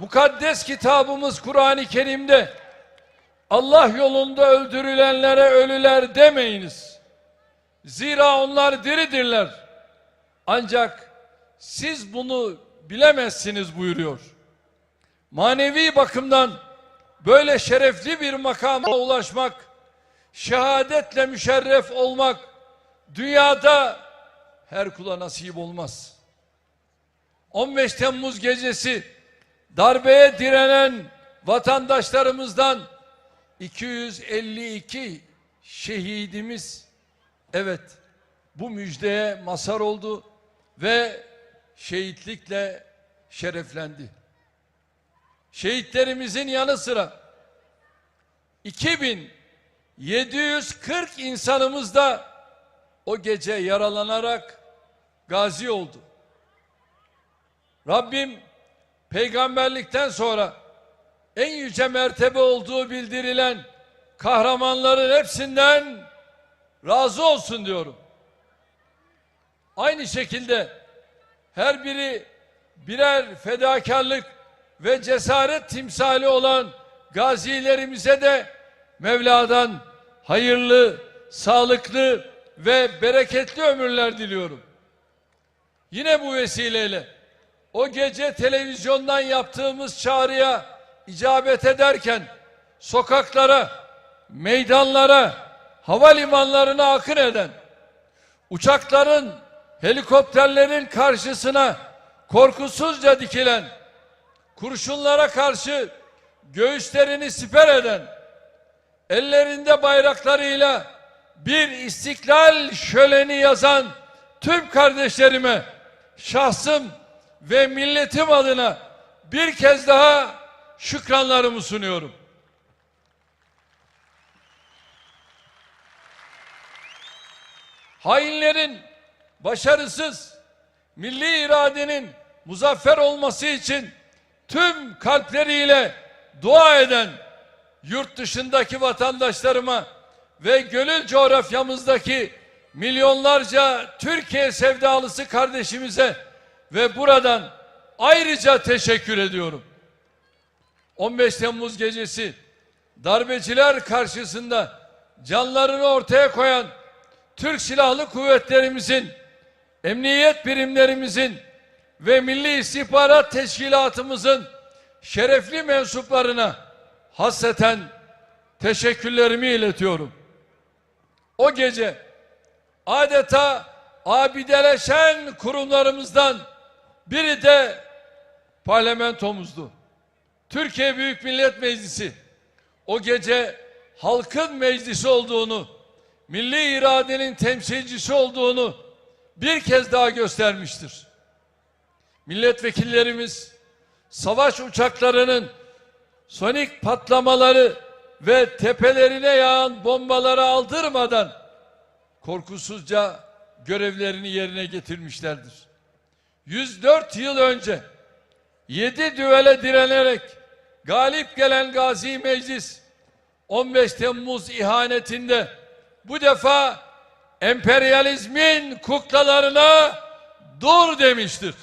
Mukaddes kitabımız Kur'an-ı Kerim'de Allah yolunda öldürülenlere ölüler demeyiniz. Zira onlar diridirler. Ancak siz bunu bilemezsiniz buyuruyor. Manevi bakımdan böyle şerefli bir makama ulaşmak, şehadetle müşerref olmak dünyada her kula nasip olmaz. 15 Temmuz gecesi darbeye direnen vatandaşlarımızdan 252 şehidimiz evet bu müjdeye mazhar oldu ve şehitlikle şereflendi. Şehitlerimizin yanı sıra 2740 insanımız da o gece yaralanarak gazi oldu. Rabbim peygamberlikten sonra en yüce mertebe olduğu bildirilen kahramanların hepsinden razı olsun diyorum. Aynı şekilde her biri birer fedakarlık ve cesaret timsali olan gazilerimize de Mevla'dan hayırlı, sağlıklı ve bereketli ömürler diliyorum. Yine bu vesileyle o gece televizyondan yaptığımız çağrıya icabet ederken sokaklara, meydanlara, havalimanlarına akın eden, uçakların, helikopterlerin karşısına korkusuzca dikilen, kurşunlara karşı göğüslerini siper eden, ellerinde bayraklarıyla bir istiklal şöleni yazan tüm kardeşlerime şahsım ve milletim adına bir kez daha şükranlarımı sunuyorum. Hainlerin başarısız milli iradenin muzaffer olması için tüm kalpleriyle dua eden yurt dışındaki vatandaşlarıma ve gönül coğrafyamızdaki milyonlarca Türkiye sevdalısı kardeşimize ve buradan ayrıca teşekkür ediyorum. 15 Temmuz gecesi darbeciler karşısında canlarını ortaya koyan Türk Silahlı Kuvvetlerimizin, emniyet birimlerimizin ve Milli İstihbarat Teşkilatımızın şerefli mensuplarına hasreten teşekkürlerimi iletiyorum. O gece adeta abideleşen kurumlarımızdan biri de parlamentomuzdu. Türkiye Büyük Millet Meclisi o gece halkın meclisi olduğunu, milli iradenin temsilcisi olduğunu bir kez daha göstermiştir. Milletvekillerimiz savaş uçaklarının sonik patlamaları ve tepelerine yağan bombaları aldırmadan korkusuzca görevlerini yerine getirmişlerdir. 104 yıl önce 7 düvele direnerek galip gelen Gazi Meclis 15 Temmuz ihanetinde bu defa emperyalizmin kuklalarına dur demiştir.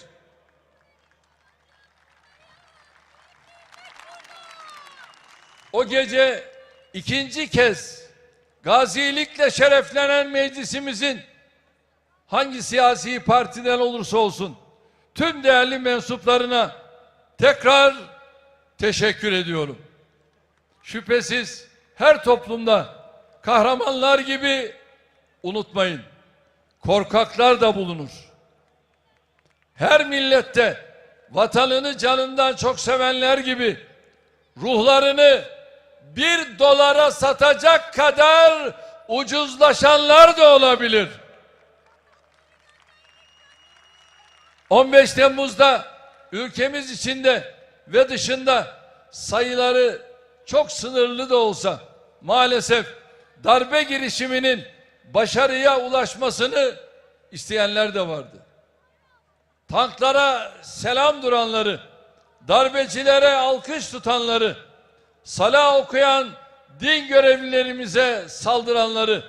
O gece ikinci kez gazilikle şereflenen meclisimizin hangi siyasi partiden olursa olsun tüm değerli mensuplarına tekrar teşekkür ediyorum. Şüphesiz her toplumda kahramanlar gibi unutmayın. Korkaklar da bulunur. Her millette vatanını canından çok sevenler gibi ruhlarını bir dolara satacak kadar ucuzlaşanlar da olabilir. 15 Temmuz'da ülkemiz içinde ve dışında sayıları çok sınırlı da olsa maalesef darbe girişiminin başarıya ulaşmasını isteyenler de vardı. Tanklara selam duranları, darbecilere alkış tutanları, salah okuyan din görevlilerimize saldıranları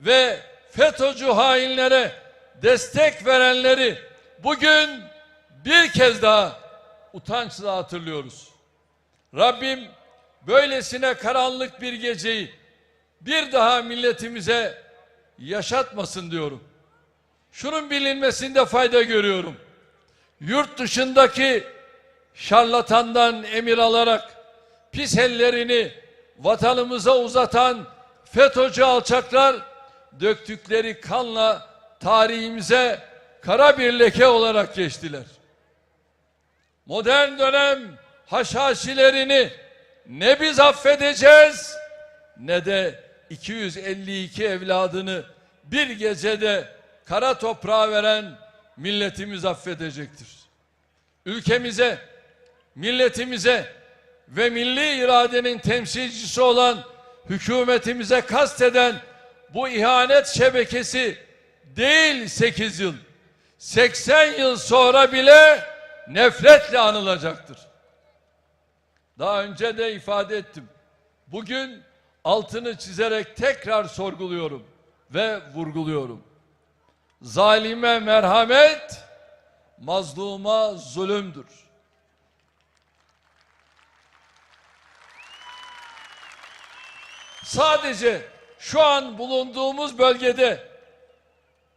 ve FETÖ'cü hainlere destek verenleri bugün bir kez daha utançla hatırlıyoruz. Rabbim böylesine karanlık bir geceyi bir daha milletimize yaşatmasın diyorum. Şunun bilinmesinde fayda görüyorum. Yurt dışındaki şarlatandan emir alarak pis ellerini vatanımıza uzatan FETÖ'cü alçaklar döktükleri kanla tarihimize kara bir leke olarak geçtiler. Modern dönem haşhaşilerini ne biz affedeceğiz ne de 252 evladını bir gecede kara toprağa veren milletimiz affedecektir. Ülkemize, milletimize ve milli iradenin temsilcisi olan hükümetimize kasteden bu ihanet şebekesi değil 8 yıl, 80 yıl sonra bile nefretle anılacaktır. Daha önce de ifade ettim. Bugün altını çizerek tekrar sorguluyorum ve vurguluyorum. Zalime merhamet, mazluma zulümdür. Sadece şu an bulunduğumuz bölgede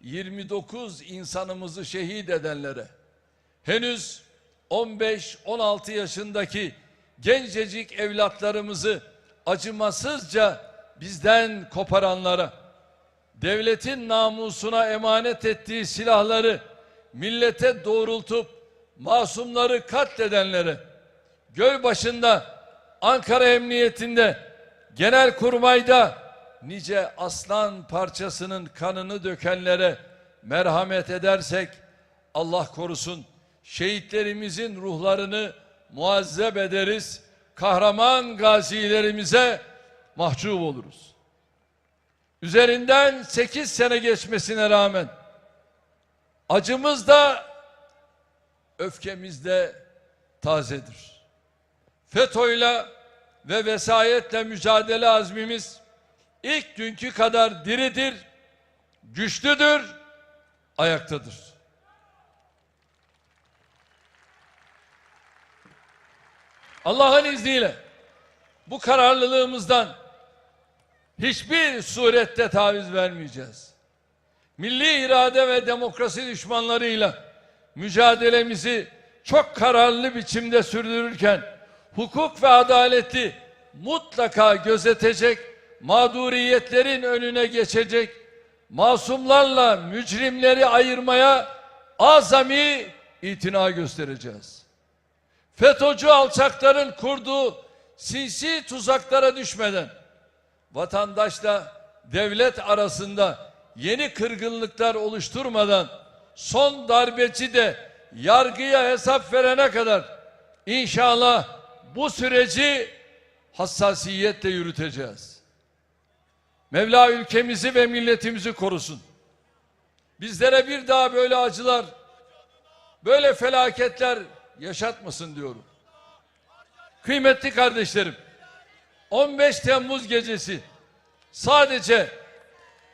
29 insanımızı şehit edenlere henüz 15-16 yaşındaki gencecik evlatlarımızı acımasızca bizden koparanlara devletin namusuna emanet ettiği silahları millete doğrultup masumları katledenlere göl başında Ankara Emniyetinde genel kurmayda nice aslan parçasının kanını dökenlere merhamet edersek Allah korusun şehitlerimizin ruhlarını muazzeb ederiz. Kahraman gazilerimize mahcup oluruz. Üzerinden 8 sene geçmesine rağmen acımız da öfkemiz de tazedir. FETÖ'yle ve vesayetle mücadele azmimiz ilk günkü kadar diridir, güçlüdür, ayaktadır. Allah'ın izniyle bu kararlılığımızdan hiçbir surette taviz vermeyeceğiz. Milli irade ve demokrasi düşmanlarıyla mücadelemizi çok kararlı biçimde sürdürürken hukuk ve adaleti mutlaka gözetecek, mağduriyetlerin önüne geçecek, masumlarla mücrimleri ayırmaya azami itina göstereceğiz. FETÖ'cü alçakların kurduğu sinsi tuzaklara düşmeden vatandaşla devlet arasında yeni kırgınlıklar oluşturmadan son darbeci de yargıya hesap verene kadar inşallah bu süreci hassasiyetle yürüteceğiz. Mevla ülkemizi ve milletimizi korusun. Bizlere bir daha böyle acılar, böyle felaketler yaşatmasın diyorum. Kıymetli kardeşlerim, 15 Temmuz gecesi sadece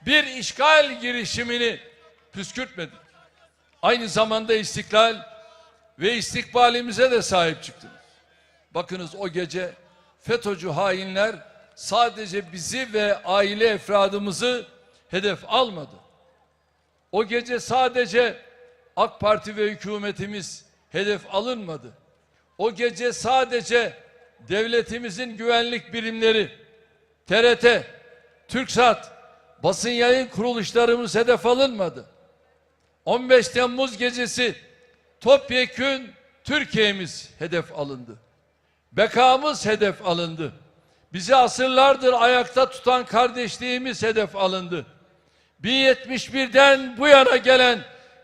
bir işgal girişimini püskürtmedik. Aynı zamanda istiklal ve istikbalimize de sahip çıktınız. Bakınız o gece FETÖ'cü hainler sadece bizi ve aile efradımızı hedef almadı. O gece sadece AK Parti ve hükümetimiz hedef alınmadı. O gece sadece devletimizin güvenlik birimleri, TRT, TürkSat, basın yayın kuruluşlarımız hedef alınmadı. 15 Temmuz gecesi topyekün Türkiye'miz hedef alındı. Bekamız hedef alındı. Bizi asırlardır ayakta tutan kardeşliğimiz hedef alındı. 1071'den bu yana gelen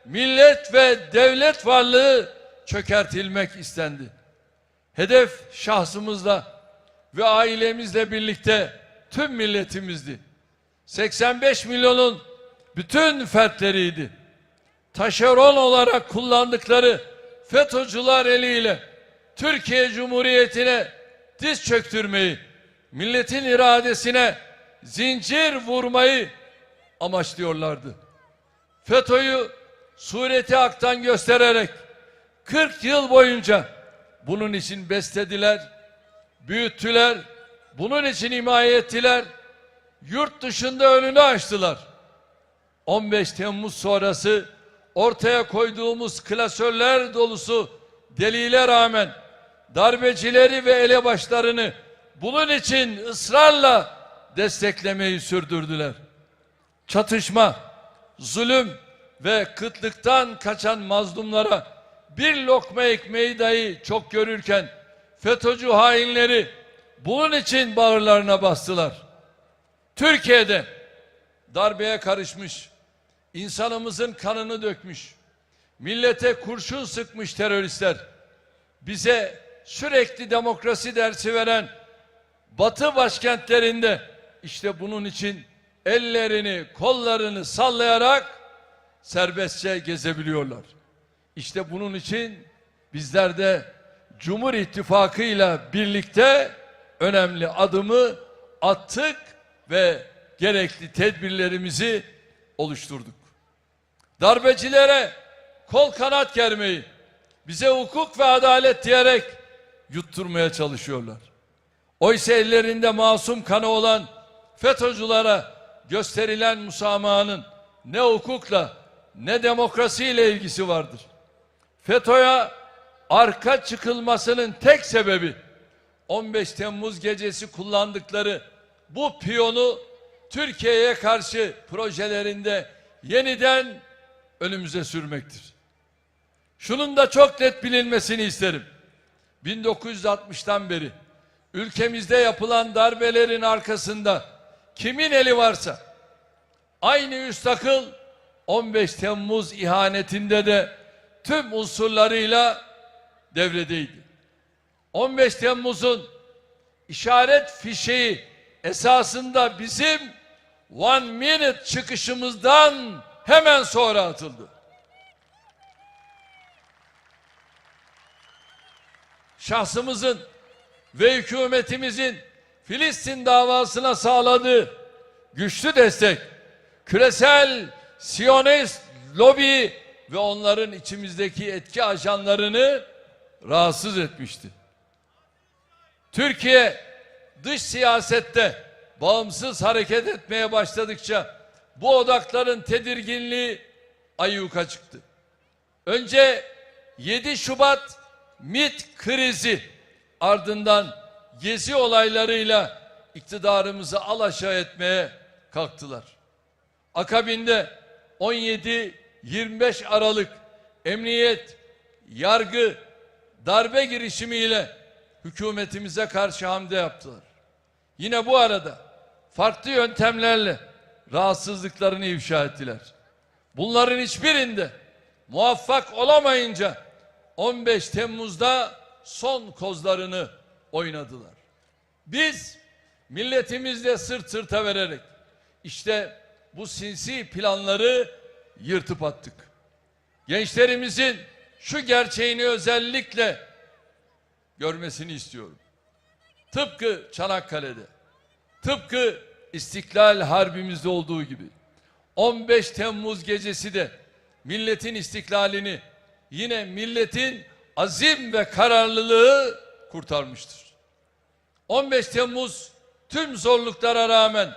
millet ve devlet varlığı çökertilmek istendi. Hedef şahsımızla ve ailemizle birlikte tüm milletimizdi. 85 milyonun bütün fertleriydi. Taşeron olarak kullandıkları FETÖ'cüler eliyle Türkiye Cumhuriyeti'ne diz çöktürmeyi, milletin iradesine zincir vurmayı amaçlıyorlardı. FETÖ'yü sureti aktan göstererek 40 yıl boyunca bunun için beslediler, büyüttüler, bunun için himaye ettiler, yurt dışında önünü açtılar. 15 Temmuz sonrası ortaya koyduğumuz klasörler dolusu delile rağmen darbecileri ve elebaşlarını bunun için ısrarla desteklemeyi sürdürdüler. Çatışma, zulüm ve kıtlıktan kaçan mazlumlara bir lokma ekmeği dahi çok görürken FETÖ'cü hainleri bunun için bağırlarına bastılar. Türkiye'de darbeye karışmış, insanımızın kanını dökmüş, millete kurşun sıkmış teröristler, bize sürekli demokrasi dersi veren Batı başkentlerinde işte bunun için ellerini, kollarını sallayarak serbestçe gezebiliyorlar. İşte bunun için bizler de Cumhur İttifakı ile birlikte önemli adımı attık ve gerekli tedbirlerimizi oluşturduk. Darbecilere kol kanat germeyi bize hukuk ve adalet diyerek yutturmaya çalışıyorlar. Oysa ellerinde masum kanı olan FETÖ'cülere gösterilen musamahanın ne hukukla ne demokrasiyle ilgisi vardır. FETÖ'ye arka çıkılmasının tek sebebi 15 Temmuz gecesi kullandıkları bu piyonu Türkiye'ye karşı projelerinde yeniden önümüze sürmektir. Şunun da çok net bilinmesini isterim. 1960'tan beri ülkemizde yapılan darbelerin arkasında kimin eli varsa aynı üst akıl 15 Temmuz ihanetinde de tüm unsurlarıyla devredeydi. 15 Temmuz'un işaret fişeği esasında bizim one minute çıkışımızdan hemen sonra atıldı. Şahsımızın ve hükümetimizin Filistin davasına sağladığı güçlü destek, küresel Siyonist lobi ve onların içimizdeki etki ajanlarını rahatsız etmişti. Türkiye dış siyasette bağımsız hareket etmeye başladıkça bu odakların tedirginliği ayyuka çıktı. Önce 7 Şubat MIT krizi ardından gezi olaylarıyla iktidarımızı alaşağı etmeye kalktılar. Akabinde 17-25 Aralık emniyet, yargı, darbe girişimiyle hükümetimize karşı hamle yaptılar. Yine bu arada farklı yöntemlerle rahatsızlıklarını ifşa ettiler. Bunların hiçbirinde muvaffak olamayınca 15 Temmuz'da son kozlarını oynadılar. Biz milletimizle sırt sırta vererek işte bu sinsi planları yırtıp attık. Gençlerimizin şu gerçeğini özellikle görmesini istiyorum. Tıpkı Çanakkale'de, tıpkı İstiklal Harbimizde olduğu gibi 15 Temmuz gecesi de milletin istiklalini yine milletin azim ve kararlılığı kurtarmıştır. 15 Temmuz tüm zorluklara rağmen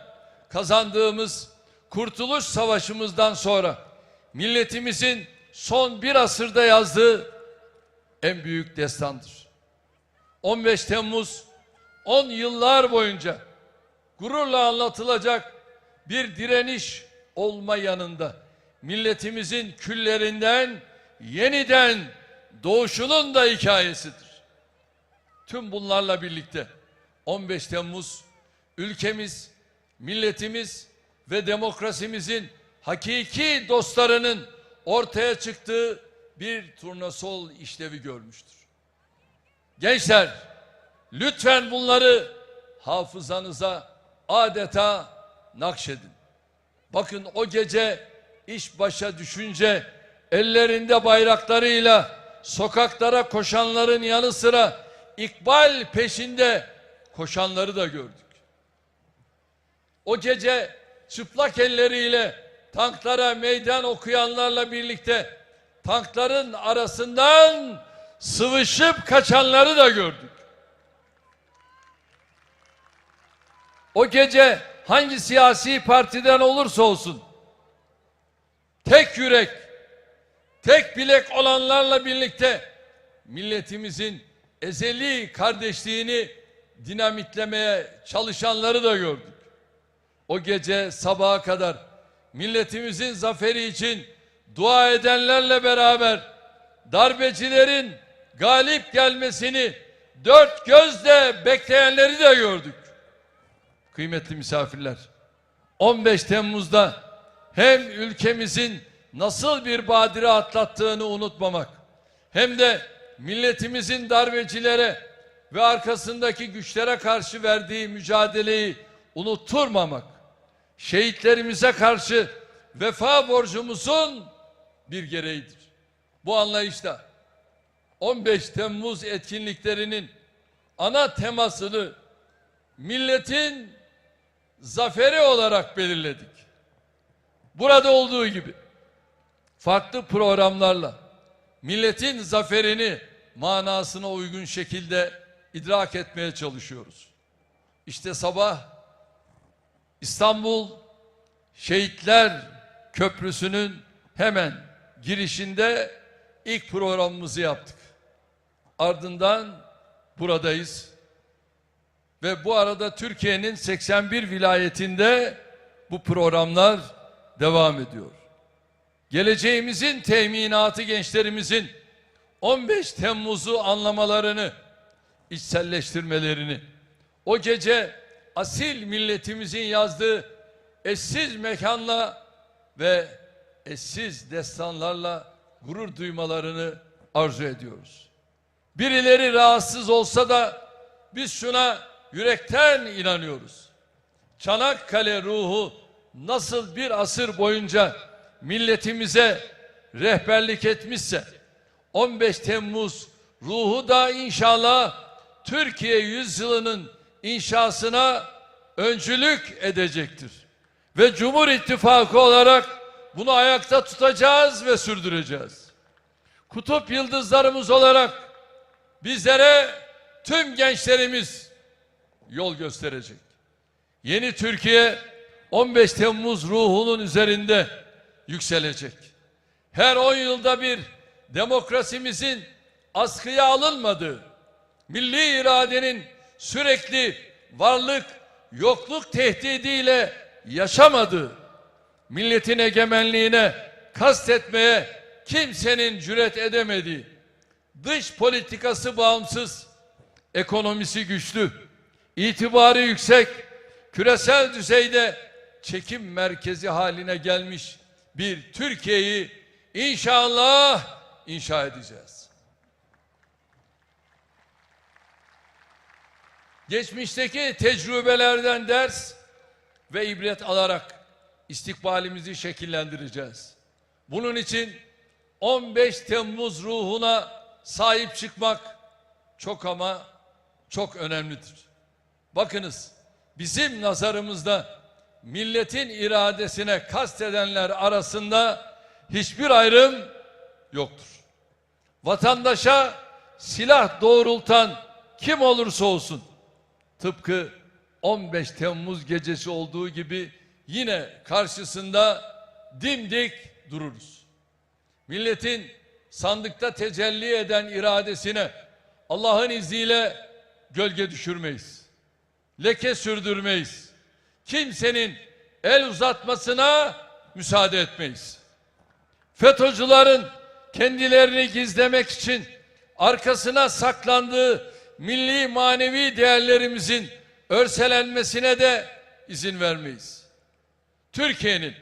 kazandığımız Kurtuluş Savaşımızdan sonra milletimizin son bir asırda yazdığı en büyük destandır. 15 Temmuz 10 yıllar boyunca gururla anlatılacak bir direniş olma yanında milletimizin küllerinden yeniden doğuşunun da hikayesidir. Tüm bunlarla birlikte 15 Temmuz ülkemiz, milletimiz ve demokrasimizin hakiki dostlarının ortaya çıktığı bir turnasol işlevi görmüştür. Gençler, lütfen bunları hafızanıza adeta nakşedin. Bakın o gece iş başa düşünce ellerinde bayraklarıyla sokaklara koşanların yanı sıra ikbal peşinde koşanları da gördük. O gece çıplak elleriyle tanklara meydan okuyanlarla birlikte tankların arasından sıvışıp kaçanları da gördük. O gece hangi siyasi partiden olursa olsun tek yürek, tek bilek olanlarla birlikte milletimizin ezeli kardeşliğini dinamitlemeye çalışanları da gördük. O gece sabaha kadar milletimizin zaferi için dua edenlerle beraber darbecilerin galip gelmesini dört gözle bekleyenleri de gördük. Kıymetli misafirler, 15 Temmuz'da hem ülkemizin nasıl bir badire atlattığını unutmamak, hem de milletimizin darbecilere ve arkasındaki güçlere karşı verdiği mücadeleyi unutturmamak, şehitlerimize karşı vefa borcumuzun bir gereğidir. Bu anlayışla 15 Temmuz etkinliklerinin ana temasını milletin zaferi olarak belirledik. Burada olduğu gibi farklı programlarla milletin zaferini manasına uygun şekilde idrak etmeye çalışıyoruz. İşte sabah İstanbul Şehitler Köprüsü'nün hemen girişinde ilk programımızı yaptık. Ardından buradayız. Ve bu arada Türkiye'nin 81 vilayetinde bu programlar devam ediyor. Geleceğimizin teminatı gençlerimizin 15 Temmuz'u anlamalarını, içselleştirmelerini, o gece asil milletimizin yazdığı eşsiz mekanla ve eşsiz destanlarla gurur duymalarını arzu ediyoruz. Birileri rahatsız olsa da biz şuna yürekten inanıyoruz. Çanakkale ruhu nasıl bir asır boyunca milletimize rehberlik etmişse 15 Temmuz ruhu da inşallah Türkiye yüzyılının inşasına öncülük edecektir. Ve Cumhur İttifakı olarak bunu ayakta tutacağız ve sürdüreceğiz. Kutup yıldızlarımız olarak bizlere tüm gençlerimiz yol gösterecek. Yeni Türkiye 15 Temmuz ruhunun üzerinde yükselecek. Her 10 yılda bir demokrasimizin askıya alınmadığı, milli iradenin sürekli varlık, yokluk tehdidiyle yaşamadığı, milletin egemenliğine kastetmeye kimsenin cüret edemediği, dış politikası bağımsız, ekonomisi güçlü, itibarı yüksek, küresel düzeyde çekim merkezi haline gelmiş bir Türkiye'yi inşallah inşa edeceğiz. Geçmişteki tecrübelerden ders ve ibret alarak istikbalimizi şekillendireceğiz. Bunun için 15 Temmuz ruhuna sahip çıkmak çok ama çok önemlidir. Bakınız bizim nazarımızda milletin iradesine kastedenler arasında hiçbir ayrım yoktur. Vatandaşa silah doğrultan kim olursa olsun tıpkı 15 Temmuz gecesi olduğu gibi yine karşısında dimdik dururuz. Milletin sandıkta tecelli eden iradesine Allah'ın izniyle gölge düşürmeyiz. Leke sürdürmeyiz. Kimsenin el uzatmasına müsaade etmeyiz. FETÖ'cülerin kendilerini gizlemek için arkasına saklandığı milli manevi değerlerimizin örselenmesine de izin vermeyiz. Türkiye'nin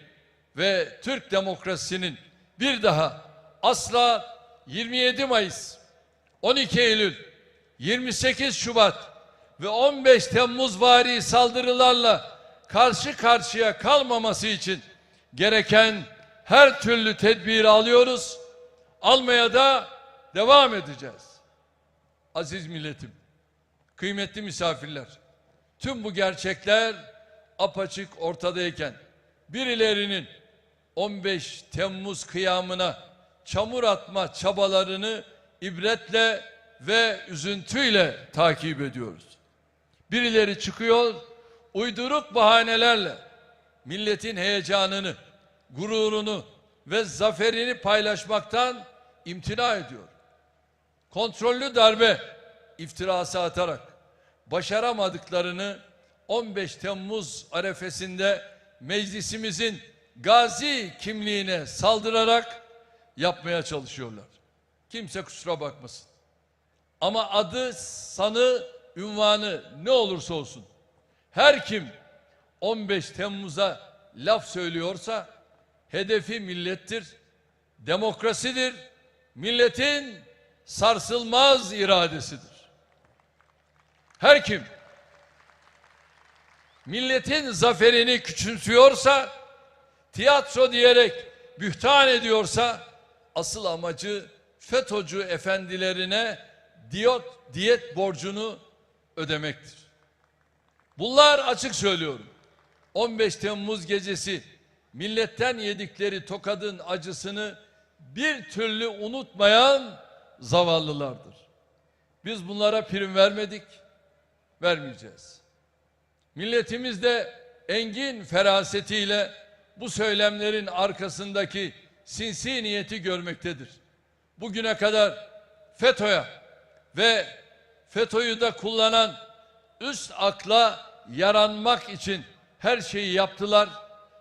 ve Türk demokrasisinin bir daha asla 27 Mayıs, 12 Eylül, 28 Şubat ve 15 Temmuz vari saldırılarla karşı karşıya kalmaması için gereken her türlü tedbiri alıyoruz. Almaya da devam edeceğiz. Aziz milletim, kıymetli misafirler, tüm bu gerçekler apaçık ortadayken birilerinin 15 Temmuz kıyamına çamur atma çabalarını ibretle ve üzüntüyle takip ediyoruz. Birileri çıkıyor uyduruk bahanelerle milletin heyecanını, gururunu ve zaferini paylaşmaktan imtina ediyor. Kontrollü darbe iftirası atarak başaramadıklarını 15 Temmuz arefesinde meclisimizin gazi kimliğine saldırarak yapmaya çalışıyorlar. Kimse kusura bakmasın. Ama adı, sanı, ünvanı ne olursa olsun her kim 15 Temmuz'a laf söylüyorsa hedefi millettir, demokrasidir, milletin sarsılmaz iradesidir. Her kim milletin zaferini küçümsüyorsa, tiyatro diyerek bühtan ediyorsa, asıl amacı FETÖ'cü efendilerine diyot, diyet borcunu ödemektir. Bunlar açık söylüyorum. 15 Temmuz gecesi milletten yedikleri tokadın acısını bir türlü unutmayan zavallılardır. Biz bunlara prim vermedik, vermeyeceğiz. Milletimiz de engin ferasetiyle bu söylemlerin arkasındaki sinsi niyeti görmektedir. Bugüne kadar FETÖ'ye ve FETÖ'yü de kullanan üst akla yaranmak için her şeyi yaptılar.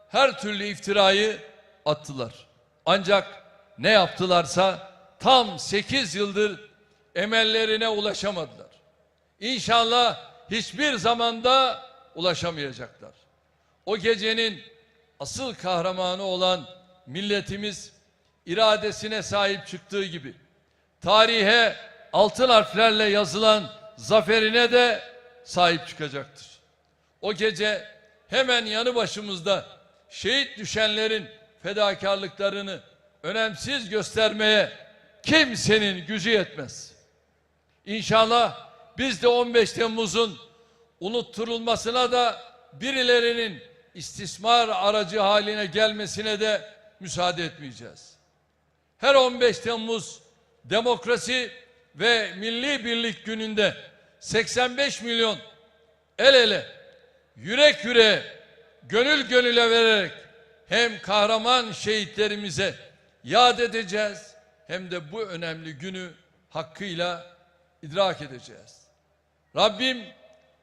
Her türlü iftirayı attılar. Ancak ne yaptılarsa tam 8 yıldır emellerine ulaşamadılar. İnşallah hiçbir zamanda ulaşamayacaklar. O gecenin asıl kahramanı olan milletimiz iradesine sahip çıktığı gibi tarihe altın harflerle yazılan zaferine de sahip çıkacaktır. O gece hemen yanı başımızda şehit düşenlerin fedakarlıklarını önemsiz göstermeye kimsenin gücü yetmez. İnşallah biz de 15 Temmuz'un unutturulmasına da birilerinin istismar aracı haline gelmesine de müsaade etmeyeceğiz. Her 15 Temmuz demokrasi ve milli birlik gününde 85 milyon el ele, yürek yüreğe, gönül gönüle vererek hem kahraman şehitlerimize yad edeceğiz hem de bu önemli günü hakkıyla idrak edeceğiz. Rabbim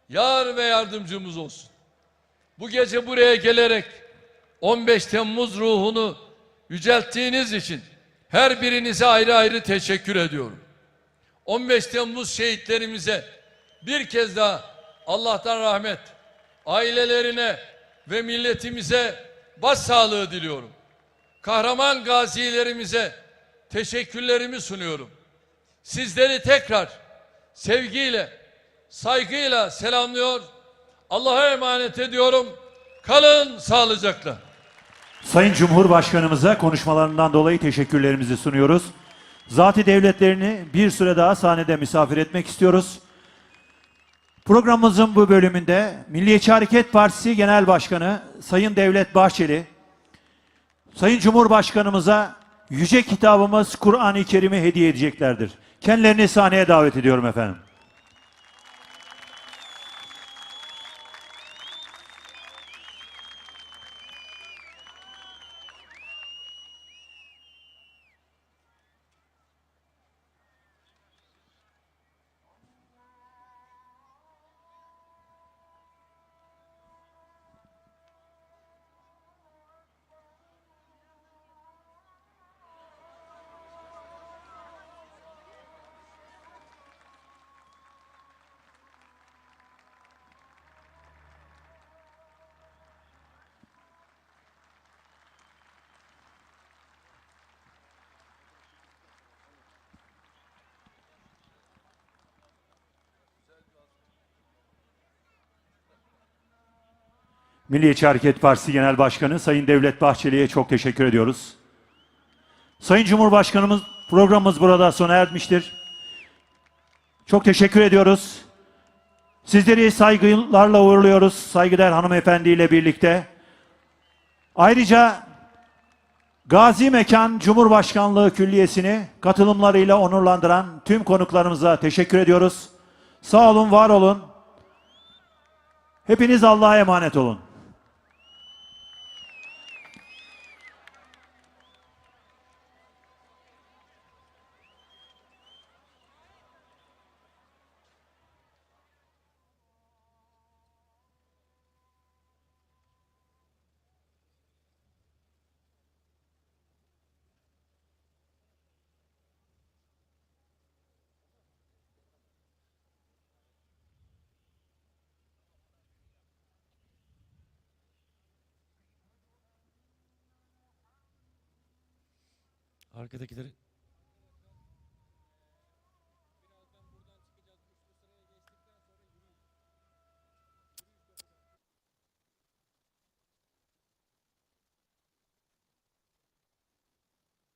yar ve yardımcımız olsun. Bu gece buraya gelerek 15 Temmuz ruhunu yücelttiğiniz için her birinize ayrı ayrı teşekkür ediyorum. 15 Temmuz şehitlerimize bir kez daha Allah'tan rahmet, ailelerine ve milletimize başsağlığı diliyorum. Kahraman gazilerimize teşekkürlerimi sunuyorum. Sizleri tekrar sevgiyle, saygıyla selamlıyor. Allah'a emanet ediyorum. Kalın sağlıcakla. Sayın Cumhurbaşkanımıza konuşmalarından dolayı teşekkürlerimizi sunuyoruz. Zati devletlerini bir süre daha sahnede misafir etmek istiyoruz. Programımızın bu bölümünde Milliyetçi Hareket Partisi Genel Başkanı Sayın Devlet Bahçeli, Sayın Cumhurbaşkanımıza yüce kitabımız Kur'an-ı Kerim'i hediye edeceklerdir. Kendilerini sahneye davet ediyorum efendim. Milliyetçi Hareket Partisi Genel Başkanı Sayın Devlet Bahçeli'ye çok teşekkür ediyoruz. Sayın Cumhurbaşkanımız programımız burada sona ermiştir. Çok teşekkür ediyoruz. Sizleri saygılarla uğurluyoruz saygıdeğer hanımefendi ile birlikte. Ayrıca Gazi Mekan Cumhurbaşkanlığı Külliyesi'ni katılımlarıyla onurlandıran tüm konuklarımıza teşekkür ediyoruz. Sağ olun, var olun. Hepiniz Allah'a emanet olun. Arkadakileri